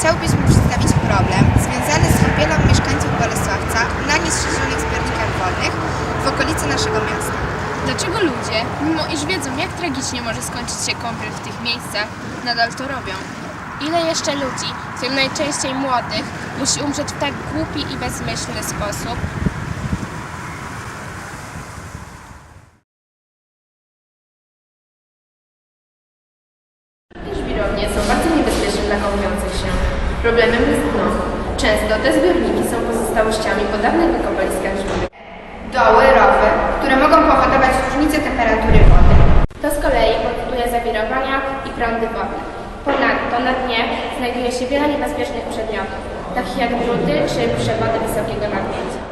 chciałbyśmy przedstawić problem związany z kąpielą mieszkańców Bolesławca na niestrzeżonych zbiornikach wodnych w okolicy naszego miasta. Dlaczego ludzie, mimo iż wiedzą, jak tragicznie może skończyć się kąpiel w tych miejscach, nadal to robią? Ile jeszcze ludzi, w tym najczęściej młodych, musi umrzeć w tak głupi i bezmyślny sposób? Żwirownie są bardzo niebezpieczne dla kąpiących się. Problemem jest dno. Często te zbiorniki są pozostałościami po dawnych wykopaliskach żwirowych. Doły, rowy, które mogą powodować różnice temperatury wody. To z kolei powoduje zawirowania i prądy wodne. Ponadto na dnie znajduje się wiele niebezpiecznych przedmiotów, takich jak druty czy przewody wysokiego napięcia.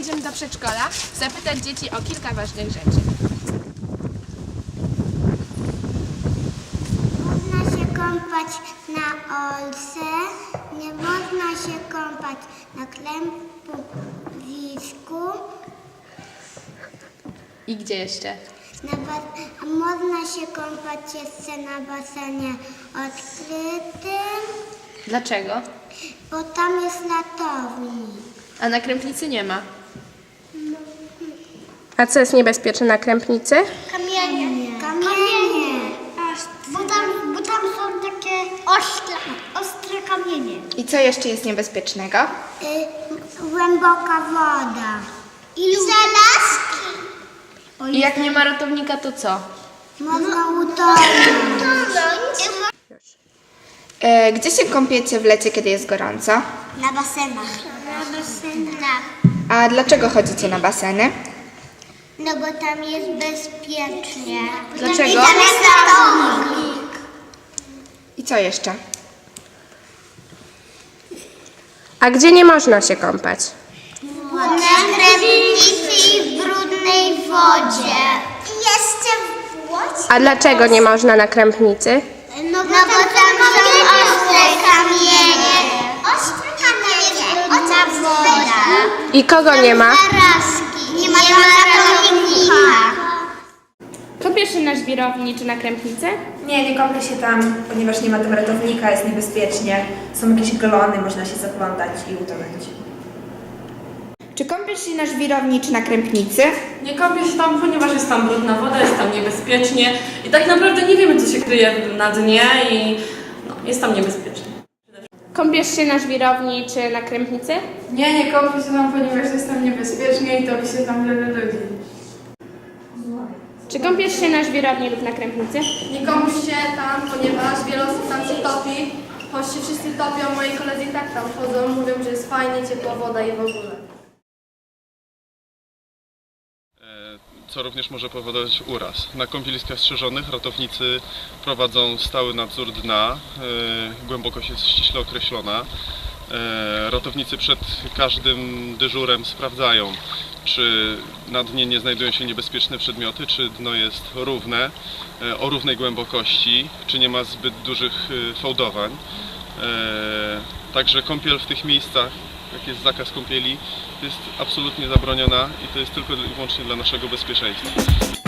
Idziemy do przedszkola zapytać dzieci o kilka ważnych rzeczy. Można się kąpać na olce, nie można się kąpać na klempowisku, I gdzie jeszcze? na można się kąpać jeszcze na basenie odkrytym, Dlaczego? bo tam jest latownik. A na krępnicy nie ma. A co jest niebezpieczne na krępnicy? Kamienie. Kamienie. Bo tam, bo tam są takie ostre, ostre kamienie. I co jeszcze jest niebezpiecznego? Y, głęboka woda. I żelazki. I jak nie ma ratownika, to co? Można utonąć. E, gdzie się kąpiecie w lecie, kiedy jest gorąco? Na basenach. Na basenach. A dlaczego chodzicie na baseny? No bo tam jest bezpiecznie. Dlaczego? I tam jest ratownik. I co jeszcze? A gdzie nie można się kąpać? Na kremnicy i w brudnej wodzie. I jeszcze w Łodzi. A dlaczego nie można na krępnicy? No bo, tam są ostre kamienie. Ostre kamienie. Brudna woda. I kogo nie ma? Zarazki. Nie ma ratownika. Kąpiesz się na żwirowni czy na krępnicy? Nie, nie kąpię się tam, ponieważ nie ma tam ratownika, jest niebezpiecznie. Są jakieś glony, można się zaplątać i utonąć. Czy kąpiesz się na żwirowni czy na krępnicy? Nie kąpię się tam, ponieważ jest tam brudna woda, jest tam niebezpiecznie i tak naprawdę nie wiemy, co się kryje na dnie i no, jest tam niebezpiecznie. Kąpiesz się na żwirowni czy na krępnicy? Nie, nie kąpię się tam, ponieważ jest tam niebezpiecznie i topi się tam wiele ludzi. Czy kąpiesz się na żwirowni lub na krępnicy? Nie kąpię się tam, ponieważ wiele osób tam się topi. Choć się wszyscy topią, moi koledzy i tak tam chodzą, mówią, że jest fajnie, ciepła woda i w ogóle. Co również może powodować uraz. Na kąpieliskach strzeżonych ratownicy prowadzą stały nadzór dna, e, głębokość jest ściśle określona. E, Ratownicy przed każdym dyżurem sprawdzają, czy na dnie nie znajdują się niebezpieczne przedmioty, czy dno jest równe, e, o równej głębokości, czy nie ma zbyt dużych fałdowań. Także kąpiel w tych miejscach, jak jest zakaz kąpieli, jest absolutnie zabroniona i to jest tylko i wyłącznie dla naszego bezpieczeństwa.